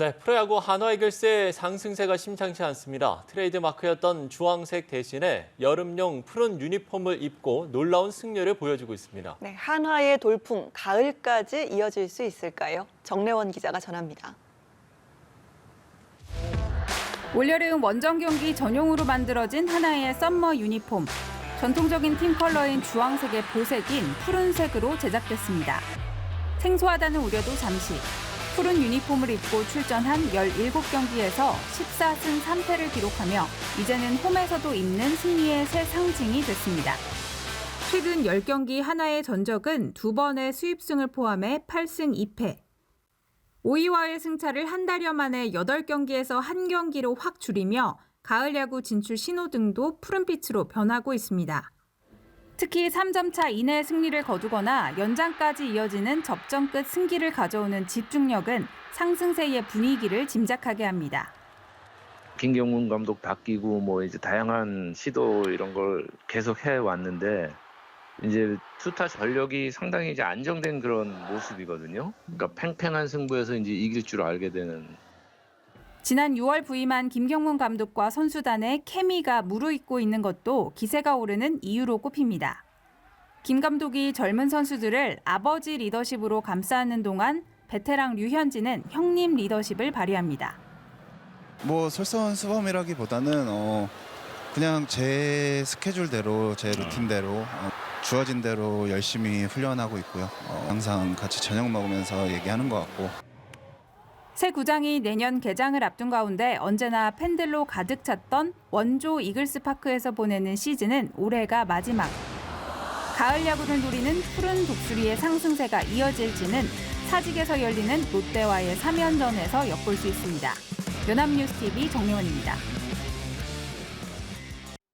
네, 프로야구 한화 이글스의 상승세가 심상치 않습니다. 트레이드 마크였던 주황색 대신에 여름용 푸른 유니폼을 입고 놀라운 승률을 보여주고 있습니다. 네, 한화의 돌풍 가을까지 이어질 수 있을까요? 정래원 기자가 전합니다. 올여름 원정 경기 전용으로 만들어진 하나의 썸머 유니폼. 전통적인 팀 컬러인 주황색의 보색인 푸른색으로 제작됐습니다. 생소하다는 우려도 잠시. 푸른 유니폼을 입고 출전한 17경기에서 14승 3패를 기록하며 이제는 홈에서도 입는 승리의 새 상징이 됐습니다. 최근 10경기 하나의 전적은 두 번의 수입승을 포함해 8승 2패. 5위와의 승차를 한 달여 만에 8경기에서 한 경기로 확 줄이며 가을 야구 진출 신호등도 푸른빛으로 변하고 있습니다. 특히 3점 차 이내 승리를 거두거나 연장까지 이어지는 접전 끝 승기를 가져오는 집중력은 상승세의 분위기를 짐작하게 합니다. 김경문 감독 바뀌고 뭐 이제 다양한 시도 이런 걸 계속 해 왔는데 이제 투타 전력이 상당히 이제 안정된 그런 모습이거든요. 그러니까 팽팽한 승부에서 이제 이길 줄 알게 되는 지난 6월 부임한 김경문 감독과 선수단의 케미가 무르익고 있는 것도 기세가 오르는 이유로 꼽힙니다. 김 감독이 젊은 선수들을 아버지 리더십으로 감싸는 동안 베테랑 류현진은 형님 리더십을 발휘합니다. 뭐 솔선수범이라기보다는 어 그냥 제 스케줄대로 제 루틴대로 어, 주어진 대로 열심히 훈련하고 있고요. 어, 항상 같이 저녁 먹으면서 얘기하는 것 같고 새 구장이 내년 개장을 앞둔 가운데 언제나 팬들로 가득 찼던 원조 이글스 파크에서 보내는 시즌은 올해가 마지막. 가을 야구를 노리는 푸른 독수리의 상승세가 이어질지는 사직에서 열리는 롯데와의 3연전에서 엿볼 수 있습니다. 연합뉴스TV 정혜원입니다.